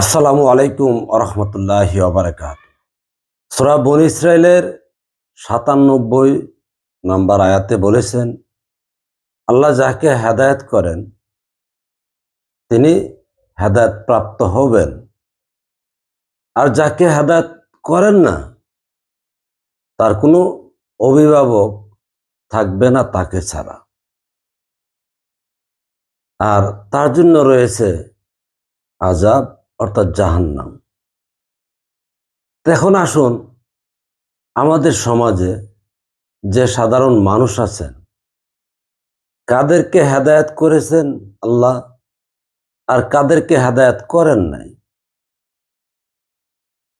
আসসালামু আলাইকুম আরহামতুল্লাহ আবরাকাত সোরা বন ইসরায়েলের সাতানব্বই নাম্বার আয়াতে বলেছেন, আল্লাহ যাকে হেদায়েত করেন, তিনি হেদায়ত প্রাপ্ত হবেন। আর যাকে হেদায়ত করেন না, তার কোনো অভিভাবক থাকবে না তাকে ছাড়া। আর তার জন্য রয়েছে আজাব অর্থাৎ জাহান্নাম। এখন আসুন আমাদের সমাজে যে সাধারণ মানুষ আছেন, কাদেরকে হেদায়েত করেছেন আল্লাহ আর কাদেরকে হেদায়েত করেন নাই?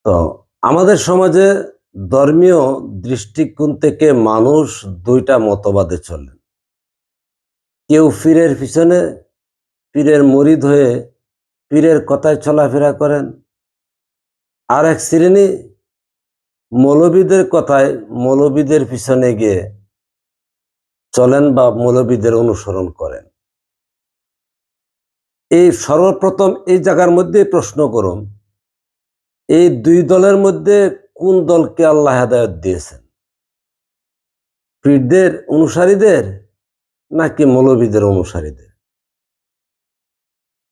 তো আমাদের সমাজে ধর্মীয় দৃষ্টিকোণ থেকে মানুষ দুইটা মতবাদে চলেন। কেউ পীরের পিছনে, পীরের মরিদ হয়ে পীরের কথায় চলাফেরা করেন। আর এক শ্রেণি মৌলবীদের কথায় মৌলবীদের পিছনে গিয়ে চলেন বা মৌলবীদের অনুসরণ করেন। এই সর্বপ্রথম এই জায়গার মধ্যে প্রশ্ন করুন, এই দুই দলের মধ্যে কোন দলকে আল্লাহ হেদায়ত দিয়েছেন? পীরদের অনুসারীদের নাকি মৌলবীদের অনুসারীদের?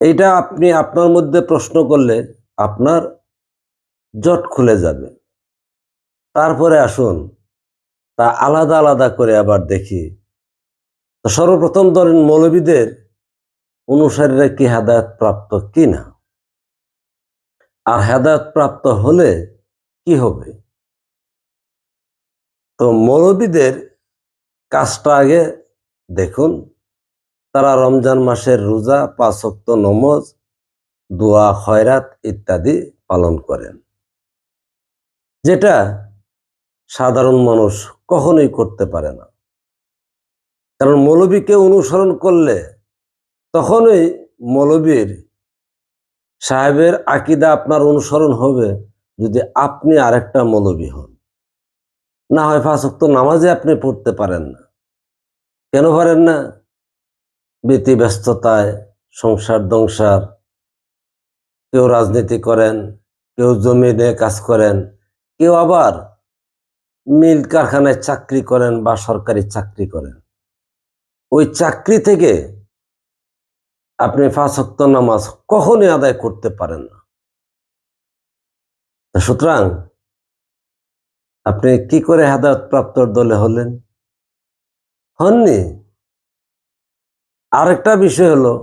এইটা আপনি আপনার মধ্যে প্রশ্ন করলে আপনার জট খুলে যাবে। তারপরে আসুন, তা আলাদা আলাদা করে আবার দেখি। সর্বপ্রথম ধরেন মৌলবীদের অনুসারীরা কি হেদায়ত প্রাপ্ত কি না আর হেদায়ত প্রাপ্ত হলে কি হবে? তো মৌলবীদের কাজটা আগে দেখুন। তারা রমজান মাসের রোজা পাঁচক্ত নমজ, দোয়া, খয়রাত ইত্যাদি পালন করেন। যেটা সাধারণ মানুষ কখনোই করতে পারে না। কারণ মৌলবীকে অনুসরণ করলে তখনই মৌলবীর সাহেবের আকিদা আপনার অনুসরণ হবে যদি আপনি আরেকটা মৌলবী হন। না হয় ফাঁসক্ত নামাজে আপনি পড়তে পারেন না। কেন পারেন না? ব্যতি ব্যস্ততায় সংসার দংসার কেউ রাজনীতি করেন, কেউ জমি নিয়ে কাজ করেন, কেউ আবার মিল কারখানায় চাকরি করেন বা সরকারি চাকরি করেন। ওই চাকরি থেকে আপনি ফাঁসক্ত নামাজ কখনই আদায় করতে পারেন না। সুতরাং আপনি কি করে হেদায়ত প্রাপ্তর দলে হলেন? হননি? আরেকটা বিষয় হলো,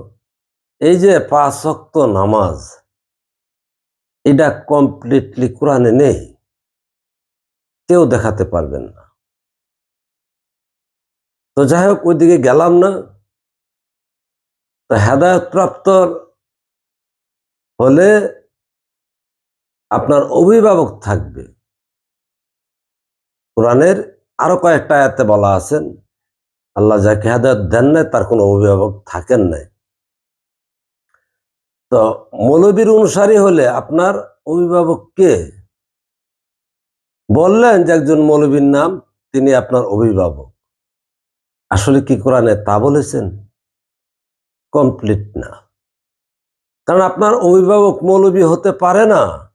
এই যে পাঁচ অক্ত নামাজ, এটা কমপ্লিটলি কোরআনে নেই। কেউ দেখাতে পারবেন না। তো যাই হোক, ওইদিকে গেলাম না। তো হেদায়তপ্রাপ্ত হলে আপনার অভিভাবক থাকবে। কোরআনের আরও কয়েকটা আয়াতে বলা আছেন। আল্লাহ যাকে হেদায়ত দেন নাই, তার কোনো অভিভাবক থাকেন নাই। তো মৌলবীর অনুসারী হলে আপনার অভিভাবক কে? বললেন যে একজন মৌলবীর নাম, তিনি আপনার অভিভাবক। আসলে কি কোরআনে তা বলেছেন? কমপ্লিট না। কারণ আপনার অভিভাবক মৌলবী হতে পারে না।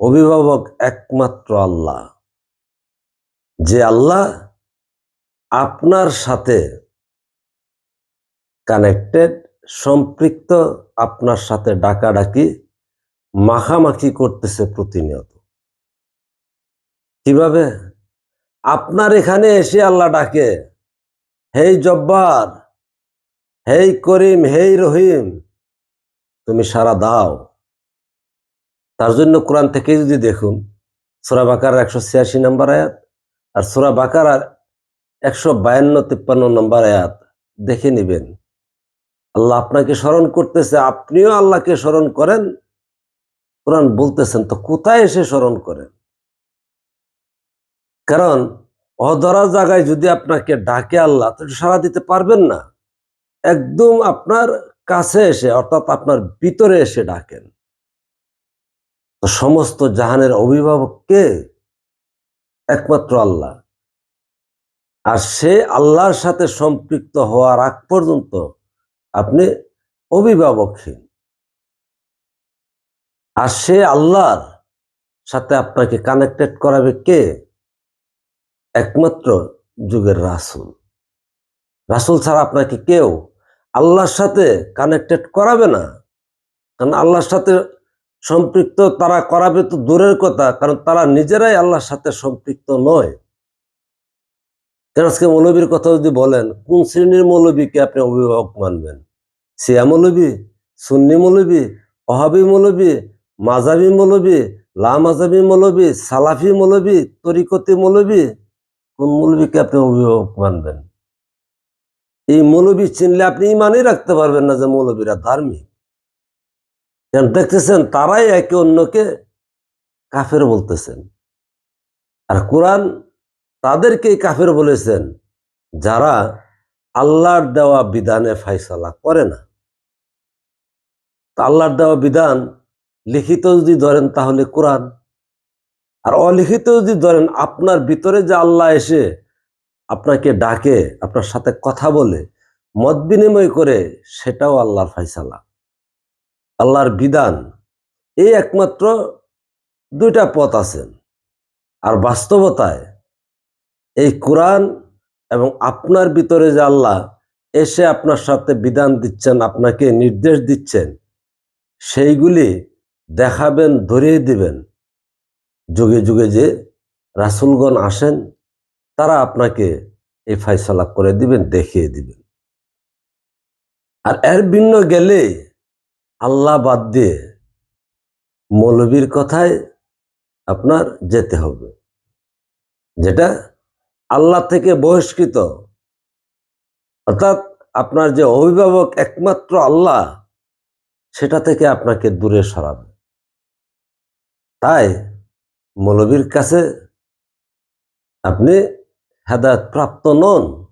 অভিভাবক একমাত্র আল্লাহ। যে আল্লাহ আপনার সাথে কানেক্টেড সম্পৃক্ত, আপনার সাথে ডাকাডাকি, মাখামাখি করতেছে প্রতিনিয়ত। কীভাবে? আপনার এখানে এসে আল্লাহ ডাকে, হেই জব্বার, হেই করিম, হেই রহিম, তুমি সারা দাও। তার জন্য কোরআন থেকে যদি দেখুন, সোরা বাকার একশো ছিয়াশি নম্বর আয়াত, আর সোরা বাকার একশো বায়ান্ন তিপ্পান্ন নম্বর আয়াত। দেখে নিবেন। আল্লাহ আপনাকে স্মরণ করতেছে, আপনিও আল্লাহকে স্মরণ করেন। কোরআন বলতেছেন, তো কোথায় এসে স্মরণ করেন? কারণ, অধরা জায়গায় যদি আপনাকে ডাকে আল্লাহ, তো সারা দিতে পারবেন না। একদম আপনার কাছে এসে, অর্থাৎ আপনার ভিতরে এসে ডাকেন। তো সমস্ত জাহানের অভিভাবককে একমাত্র আল্লাহ। আর সে আল্লাহর সাথে সম্পৃক্ত হওয়ার আগ পর্যন্ত আপনি অভিভাবকহীন। আর সে আল্লাহর সাথে আপনাকে কানেক্টেড করাবে কে? একমাত্র যুগের রাসূল। রাসূল ছাড়া আপনাকে কেউ আল্লাহর সাথে কানেক্টেড করাবে না। কারণ আল্লাহর সাথে সম্পৃক্ত তারা করাবে তো দূরের কথা, কারণ তারা নিজেরাই আল্লাহর সাথে সম্পৃক্ত নয়। কেন আজকে মৌলবীর কথা যদি বলেন, কোন শ্রেণির মৌলবীকে আপনি অভিভাবক মানবেন? সিয়া মৌলবী, সুন্নি মৌলবী অহাবি মৌলবী মাজাবি মৌলবী, লা মাজাবি মৌলবী, সালাফি মৌলবী, তরিকতি মৌলবী? কোন মৌলবীকে আপনি অভিভাবক মানবেন? এই মৌলবী চিনলে আপনি ইমানই রাখতে পারবেন না যে মৌলবীরা ধার্মিক। দেখতেছেন? তারাই একে অন্যকে কাফের বলতেছেন। আর কোরআন তাদেরকেই কাফের বলেছেন, যারা আল্লাহর দেওয়া বিধানে ফাইসালা করে না। আল্লাহর দেওয়া বিধান লিখিত যদি ধরেন তাহলে কোরআন, আর অলিখিত যদি ধরেন আপনার ভিতরে যে আল্লাহ এসে আপনাকে ডাকে, আপনার সাথে কথা বলে, মত বিনিময় করে, সেটাও আল্লাহর ফাইসালা আল্লাহর বিধান, এই একমাত্র দুইটা পথ আছেন। আর বাস্তবতায় এই কোরআন এবং আপনার ভিতরে যে আল্লাহ, এসে আপনার সাথে বিধান দিচ্ছেন, আপনাকে নির্দেশ দিচ্ছেন, সেইগুলি দেখাবেন, ধরিয়ে দিবেন। যুগে যুগে যে রাসুলগণ আসেন, তারা আপনাকে এই ফাইসলা করে দিবেন, দেখিয়ে দিবেন। আর এর ভিন্ন গেলে আল্লাহ বাদ দিয়ে মৌলবীর কথায় আপনার যেতে হবে, যেটা আল্লাহ থেকে বহিষ্কৃত। অর্থাৎ আপনার যে অভিভাবক একমাত্র আল্লাহ, সেটা থেকে আপনাকে দূরে সরাবে। তাই মৌলবীর কাছে আপনি হেদায়ত প্রাপ্ত নন।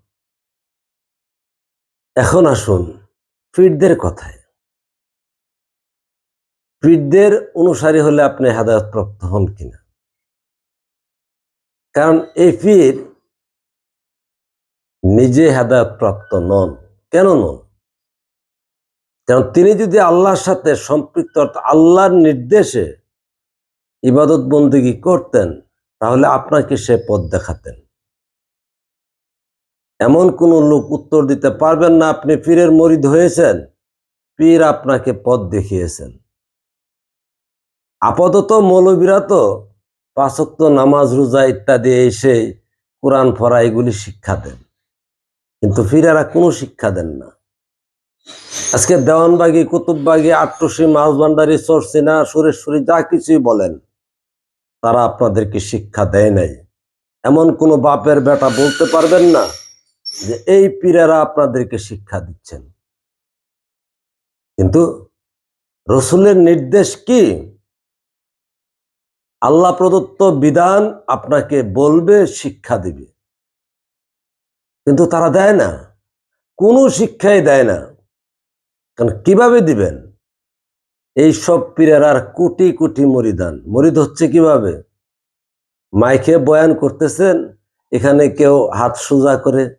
এখন আসুন পীরদের কথায়। পীরদের অনুসারী হলে আপনি হেদায়ত প্রাপ্ত হন কিনা? কারণ এই পীর নিজে হেদায়ত প্রাপ্ত নন। কেন নন? কারণ তিনি যদি আল্লাহর সাথে সম্পৃক্ত, অর্থাৎ আল্লাহর নির্দেশে ইবাদত বন্দিগি করতেন, তাহলে আপনাকে সে পথ দেখাতেন। এমন কোন লোক উত্তর দিতে পারবেন না, আপনি পীরের মরিদ হয়েছেন, পীর আপনাকে পথ দেখিয়েছেন। আপাতত মৌলবীরা তো পাঁচক্ত নামাজ, রোজা ইত্যাদি এসে কোরআন ফরা এগুলি শিক্ষা দেন। কিন্তু ফিরারা কোনো শিক্ষা দেন না। আজকে দেওয়ানবাগি, কুতুববাগি আটটুসি মাছভান্ডারি, চরসিনা, সুরেশ্বরী যা কিছুই বলেন, তারা আপনাদেরকে শিক্ষা দেয় নাই। এমন কোনো বাপের বেটা বলতে পারবেন না যে এই পীরেরা আপনাদেরকে শিক্ষা দিচ্ছেন। কিন্তু রসুলের নির্দেশ কি? আল্লাহ প্রদত্ত বিধান আপনাকে বলবে, শিক্ষা দিবে। কিন্তু তারা দেয় না। কোনো শিক্ষাই দেয় না। কারণ কীভাবে দিবেন? এই সব পীরের আর কোটি কোটি মরিদান। মরিদ হচ্ছে কীভাবে? মাইকে বয়ান করতেছেন, এখানে কেউ হাত সোজা করে,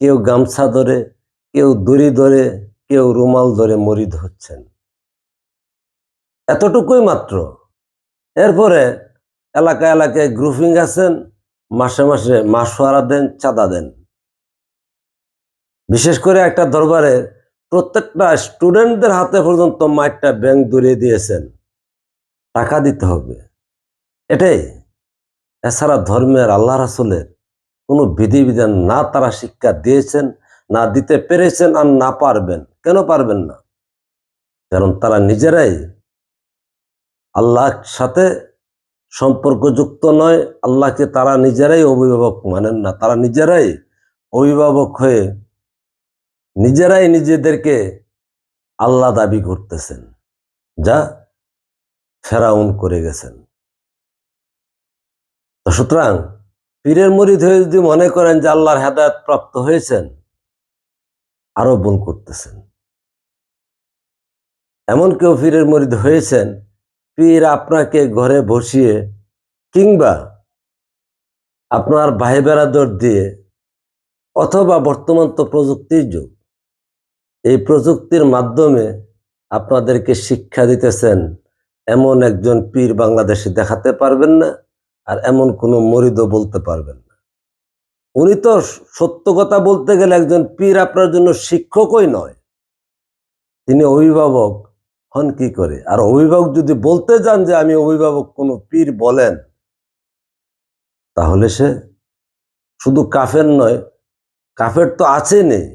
কেউ গামছা ধরে, কেউ দড়ি ধরে, কেউ রুমাল ধরে মরিদ হচ্ছেন। এতটুকুই মাত্র। এরপরে এলাকা এলাকায় গ্রুপিং আছেন, মাসে মাসে মাসোয়ারা দেন, চাঁদা দেন। বিশেষ করে একটা দরবারে প্রত্যেকটা স্টুডেন্টদের হাতে পর্যন্ত মাইকটা ব্যাংক ধরিয়ে দিয়েছেন। টাকা দিতে হবে। এটাই। এছাড়া ধর্মের আল্লাহ রাসুলের কোনো বিধিবিধান না তারা শিক্ষা দিয়েছেন, না দিতে পেরেছেন আর না পারবেন। কেন পারবেন না? কারণ তারা নিজেরাই আল্লাহর সাথে সম্পর্কযুক্ত নয়। আল্লাহকে তারা নিজেরাই অভিভাবক মানেন না। তারা নিজেরাই অভিভাবক হয়ে নিজেরাই নিজেদেরকে আল্লাহ দাবি করতেছেন, যা ফেরাউন করে গেছেন। সুতরাং পীরের মরিদ হয়ে যদি মনে করেন যে আল্লাহর হেদায়ত প্রাপ্ত হয়েছেন আরও ভুল করতেছেন। এমন কেউ পীরের মরিদ হয়েছেন, পীর আপনাকে ঘরে বসিয়ে কিংবা আপনার ভাই বেড়াদর দিয়ে অথবা বর্তমান তো প্রযুক্তির যুগ এই প্রযুক্তির মাধ্যমে আপনাদেরকে শিক্ষা দিতেছেন, এমন একজন পীর বাংলাদেশে দেখাতে পারবেন না আর এমন কোনো মরিদও বলতে পারবেন না। উনি তো সত্য কথা বলতে গেলে একজন পীর আপনার জন্য শিক্ষকই নয়। তিনি অভিভাবক হন কি করে? আর অভিভাবক যদি বলতে যান যে আমি অভিভাবক কোনো পীর বলেন, তাহলে সে শুধু কাফের নয়, কাফের তো আছে নেই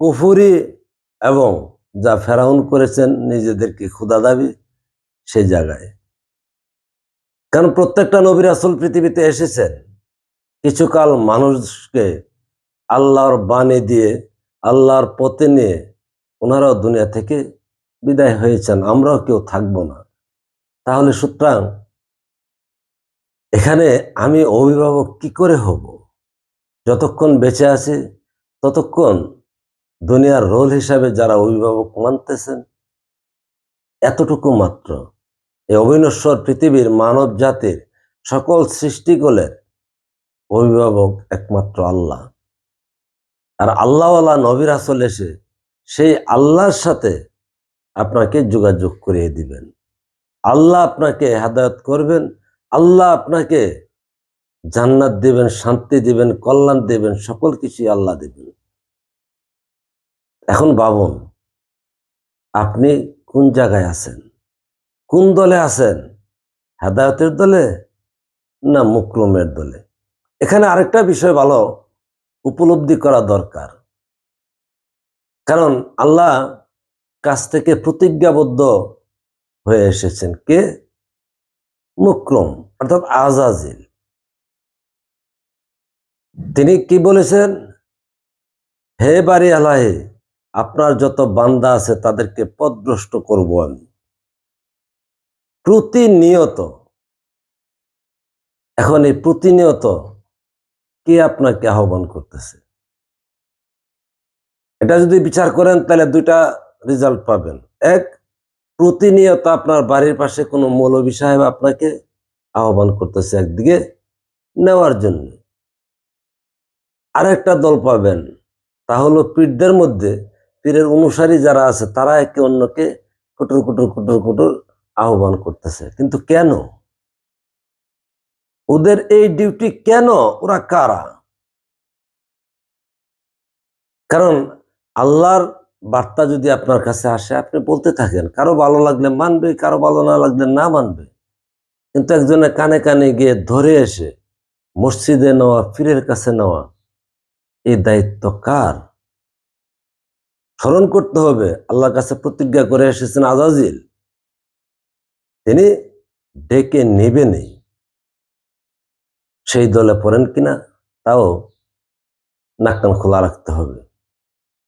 কুফুরি এবং যা ফেরাউন করেছেন নিজেদেরকে ক্ষুদা দাবি সে জায়গায়। কারণ প্রত্যেকটা নবীর আসল পৃথিবীতে এসেছেন। কিছুকাল মানুষকে আল্লাহর বাণী দিয়ে, আল্লাহর পথে নিয়ে ওনারাও দুনিয়া থেকে বিদায় হয়েছেন, আমরাও কেউ থাকব না। তাহলে সুতরাং এখানে আমি অভিভাবক কি করে হব? যতক্ষণ বেঁচে আছি, ততক্ষণ দুনিয়ার রোল হিসাবে যারা অভিভাবক মানতেছেন, এতটুকু মাত্র। এই অবিনশ্বর পৃথিবীর মানব জাতির সকল সৃষ্টিকলের অভিভাবক একমাত্র আল্লাহ। আর আল্লাহওয়ালা নবীর আসল এসে সেই আল্লাহর সাথে আপনাকে যোগাযোগ করিয়ে দিবেন। আল্লাহ আপনাকে হেদায়ত করবেন, আল্লাহ আপনাকে জান্নাত দিবেন, শান্তি দিবেন, কল্যাণ দিবেন, সকল কিছুই আল্লাহ দিবেন। এখন ভাবুন আপনি কোন জায়গায় আছেন? কোন দলে আছেন? হেদায়তের দলে না মুকরমের দলে? এখানে আরেকটা বিষয় ভালো, উপলব্ধি করা দরকার। কারণ আল্লাহ কাছ থেকে প্রতিজ্ঞাবদ্ধ হয়ে এসেছেন কে? মুক্রম, অর্থাৎ আজাজিল। তিনি কি বলেছেন? হে বাড়ি আলাহে আপনার যত বান্দা আছে তাদেরকে পদভ্রষ্ট করব আমি। প্রতিনিয়ত, এখন এই প্রতিনিয়ত কে আপনাকে আহ্বান করতেছে? এটা যদি বিচার করেন তাহলে দুইটা রেজাল্ট পাবেন। এক, প্রতিনিয়ত আপনার বাড়ির পাশে কোনো মৌলবী সাহেব আপনাকে আহ্বান করতেছে একদিকে নেওয়ার জন্য। আরেকটা দল পাবেন, তা হলো পীরদের মধ্যে পীরের অনুসারী যারা আছে, তারা একে অন্যকে কুটুর কুটুর কুটুর কুটুর আহ্বান করতেছে। কিন্তু কেন? ওদের এই ডিউটি কেন? ওরা কারা? কারণ আল্লাহর বার্তা যদি আপনার কাছে আসে, আপনি বলতে থাকেন, কারও ভালো লাগলে মানবে, কারও ভালো না লাগলে না মানবে। কিন্তু একজনের কানে কানে গিয়ে ধরে এসে মসজিদে নেওয়া, পীরের কাছে নেওয়া, এই দায়িত্ব কার? স্মরণ করতে হবে। আল্লাহর কাছে প্রতিজ্ঞা করে এসেছেন আজাজিল। তিনি ডেকে নেবেনই সেই দলে পড়েন কিনা, তাও নাকান খোলা রাখতে হবে।